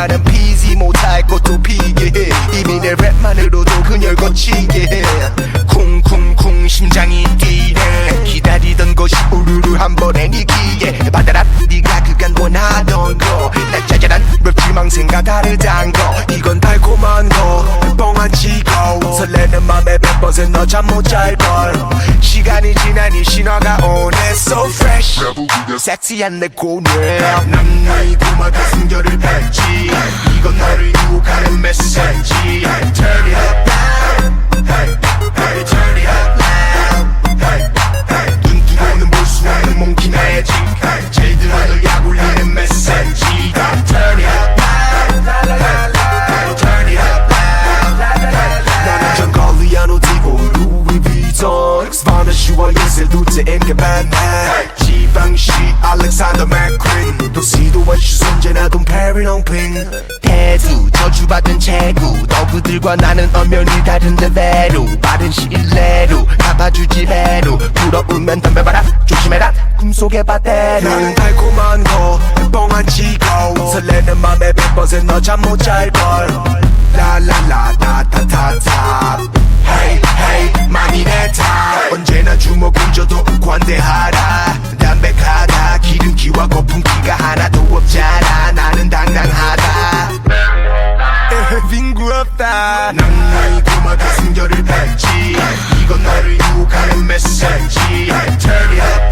나는 피지 못할 것도 피게 해. 이미 내 랩만으로도 그녀를 거치게 해. 쿵쿵쿵 심장이 뛰네. 기다리던 것이 우르르 한 번에 니기에 받아라 네가 그간 원하던 거날 짜잘한 랩 지망생과 다르단 거. 이건 달콤한 거 뻥한 치고 설레는 맘에 100%너 잠 못 잘걸. 시간이 지나니 신화가 오네. So fresh. 섹시한 내 고뇌. 난 너의 고마다 숨결을 뱉지. 이건 너를 유혹하는 메시지. Turn it up loud hey, hey, Turn it up loud hey, hey. 눈 뜨고는 볼 수 없는 몽키 매직 제일 들어 널 약올리는 메시지. Turn it up 비통 스파니쉬와 예슬 둘째인 게반나 지방시 알렉산더 맥퀸 도시도와 주선제나 돈 페리농핑 대두 저주받은 체구 너구들과 나는 엄연히 다른데 배로. 빠른 시일 내로 갚아주지 배로. 부러우면 담배 봐라 조심해라 꿈속의 바대로. 나는 달콤한 거 뻥한 치고 설레는 맘에 100%너잠 못 잘걸. 라라라 타타타타 Hey hey 많이 내타 언제나 주먹을 줘도 관대하라. 담백하다. 기름기와 거품기가 하나도 없잖아. 나는 당당하다. 빙구 없다. 난 나의 고마다 숨결을 뱉지. 이건 너를 유혹하는 메시지. Turn it up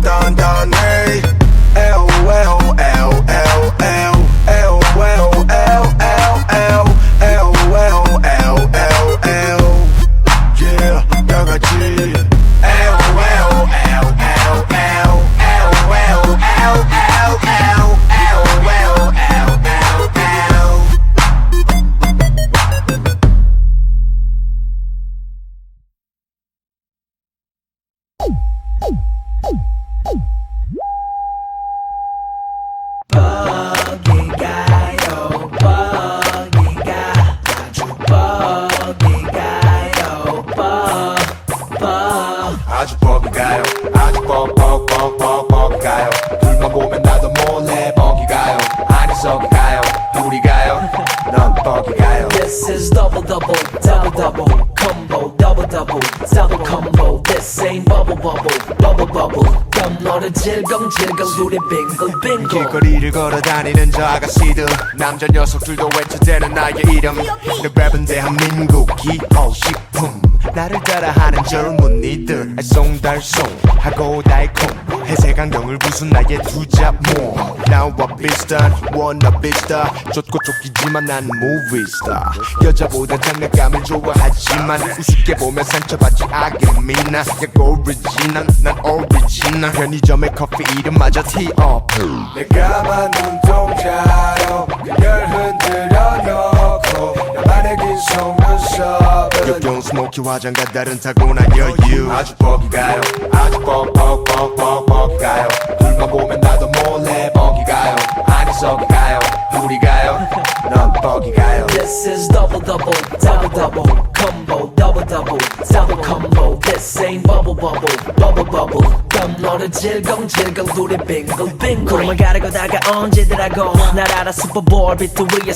down, down, hey 둘이 빙글 빙글 길거리를 걸어다니는 저 아가씨들. 남자 녀석들도 외쳐대는 나의 이름. 내 랩은 대한민국 기호식품 나를 따라하는 젊은 이들. 알쏭달쏭 하고 달콤 회색 안경을 부순 나의 두잡몸 나와 비슷한 워너비스타 쫓고 쫓기지만 난 무비스타 여자보다 장난감을 좋아하지만 우습게 보면 상처받지 아금이나. 약 오리지널 난 오리지널 편의점의 커피 이름마저 티업 내가 만 눈동자로 그녀를 흔들어 놓고 나만의 긴 속눈썹은 역겨운 스모키 화장과 다른 타고난 여유. 아주 뻑이 가요. 아주 뻑뻑뻑뻑 뻑이가요. 둘만 보면 나도 몰래 뻑이 가요. 아니 썩이가요 우리 가요 넌 뻑이가요 This is double double double double combo double double double combo This ain't bubble bubble bubble bubble 껌 너를 질겅 질겅 둘이 빙글 빙글 꿈을 가르고 다가 언제더라고 날 알아 슈퍼볼 비트 위에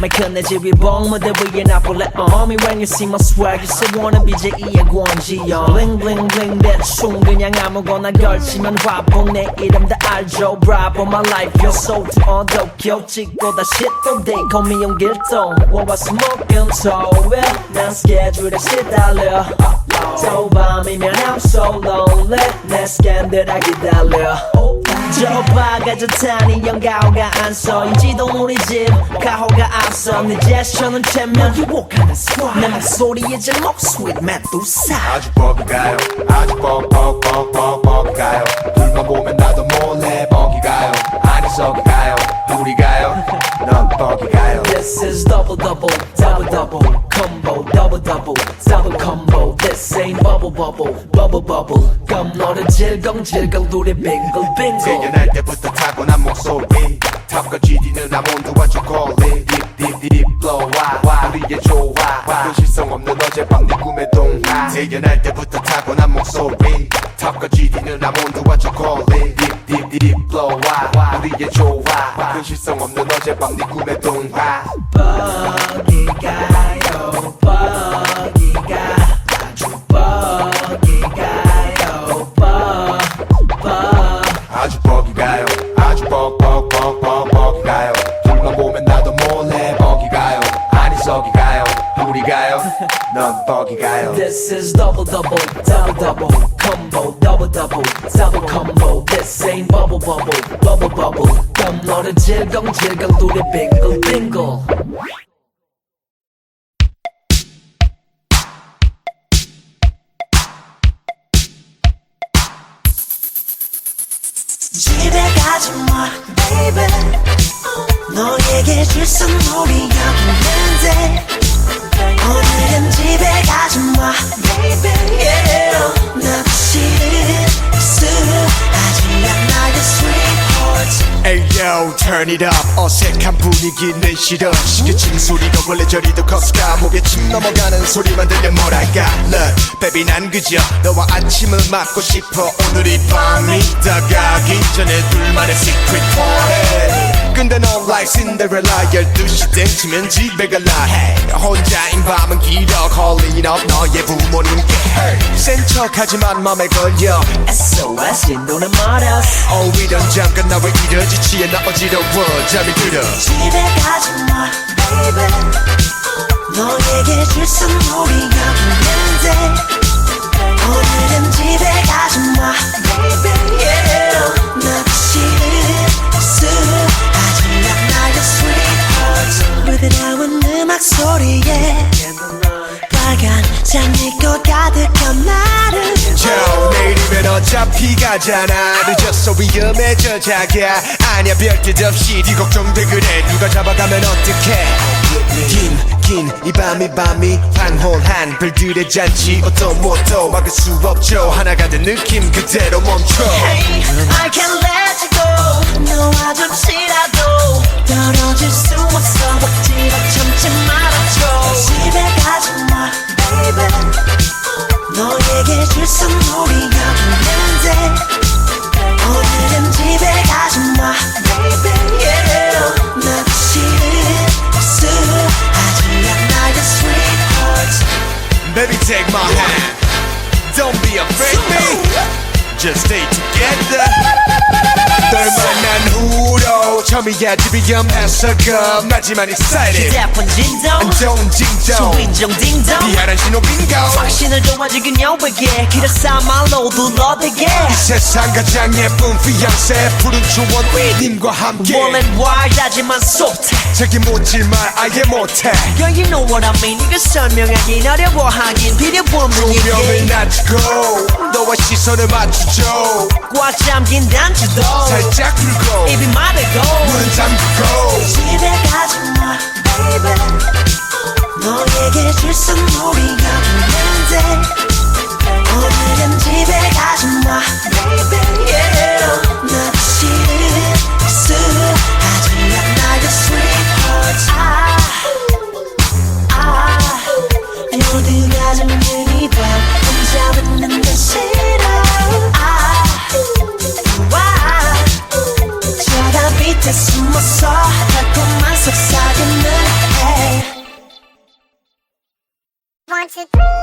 마이크 내 지휘봉 무대 위에 나폴레 on me when you see my swag you say wanna be 제2의 권지영 bling bling bling 대충 그냥 아무거나 걸치면 화봉 내 이름 다 알죠 Bravo my life you're so 어둡게 찍고 다시 또 they call me 용길동 와와 스모king so well 난 스케줄에 시달려 또 밤이면 I'm so lonely. 내 스캔들아 기다려 저 오빠가 좋다니 영가오가 안서 인지도 우리 집 가호가 앞서 내 제스처는 최면 유혹하는 스와 내 목소리에 제목 sweet 메두사 아주 뻑가요. 아주 뻑뻑뻑뻑뻑가요. 불만 보면 나도 몰래 뻑이가요 아니 썩가요 우리 가요 넌 뻑이가요 This is double double double double combo double double double combo This ain't bubble bubble bubble bubble 껌 너를 질겅질겅 둘이 빙글 빙글 생겨날 때부터 타고난 목소리 탑과 GD는 아몬드와 초콜릿 딥딥딥 blowa 와 우리의 조화 그 실성 없는 어젯밤 네 꿈의 동화 태어날 때부터 타고난 목소리 탑과 GD는 아몬드와 초콜릿 딥딥딥 blowa 와 우리의 조화. 그 실성 없는 어젯밤 네 꿈의 동화 넌 뻑이가요 This is double double double double combo double double double combo This ain't bubble bubble bubble bubble 껌 너를 질겅질겅 둘이 빙글 빙글 집에 가지 마, baby. 너에게 줄 선물이 여기 있는데. 오늘은 집에 가지 마, baby. Yeah. 나도 하지만 나의 sweetheart. Ayo turn it up 어색한 분위기는 싫어 시계침 소리가 원래 저리도 커스가 목에 침 넘어가는 소리만 들려 뭐랄까 Look baby 난 그저 너와 아침을 맞고 싶어 오늘 이 밤이 다가기 전에 둘만의 secret party 근데 넌 like Cinderella. 12시 땡치면 집에 갈라. 해 혼자인 밤은 길어. Calling up 너의 부모님께. 센 척하지만 맘에 걸려. SOS 말았어 어 이런 잠깐 나왜 이러지 취해 나 어지러워. 잠이 들어. 집에 가지 마, 가잖아. 늦었어 위험해져 자기야 아니야 별뜻 없이 네 걱정돼 그래. 누가 잡아가면 어떡해? 긴긴 이 밤이 밤이 황홀한 별들의 잔치. 어떤 뭐도 막을 수 없죠. 하나가 된 느낌 그대로 멈춰. Hey, I can't let you go. 너와 잠시라도 떨어질 수 없어. 억지로 참지 말아줘. 집에 가지 마, baby. 너에게 줄 선물이 처음이야 집이 염해서 겁나지만 excited 휴대폰 진동 안 좋은 징조 수인종 딩동 미안한 신호 빙고 당신을 도와주긴 여백에. 길을 삼말로 둘러대게. 세상 가장 예쁜 피앙세 푸른 초원 님과 함께. 원래는 와일드하지만 소태. 자기 못질 말 아예 못해. Girl you know what I mean. 이걸 설명하긴 어려워 하긴 필요한 조명을 분위기 낮추고 너와 시선을 맞추죠. 꽉 잠긴 단추도 살짝 풀고 입이 마르고 문 잠그고 집에 가지 마 baby. 너에게 줄 선물이 여기 있는데. 오늘은 집에 가지 마 baby. Yeah. through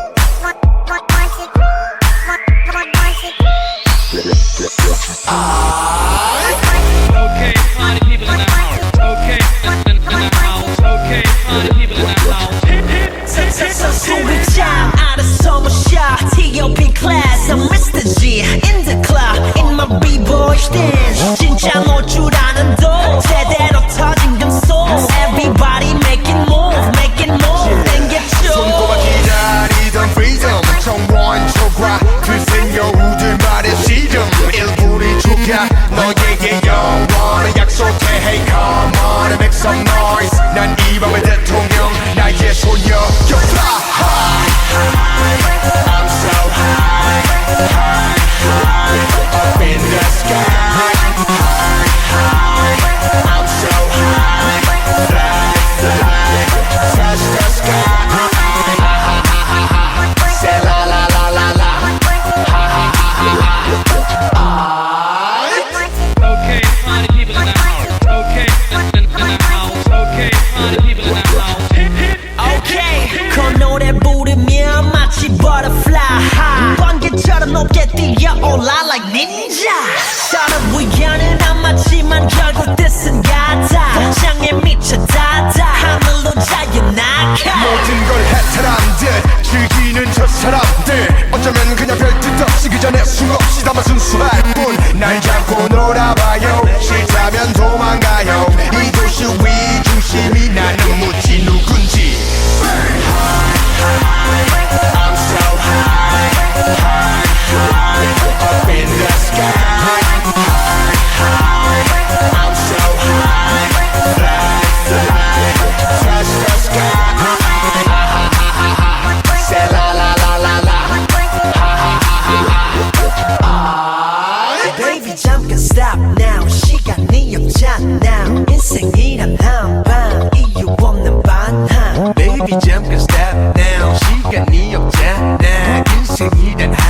내게 영원한 약속해 Hey come on and make some noise 난 이 밤의 대통령 나의 소녀 Yo fly high 一人点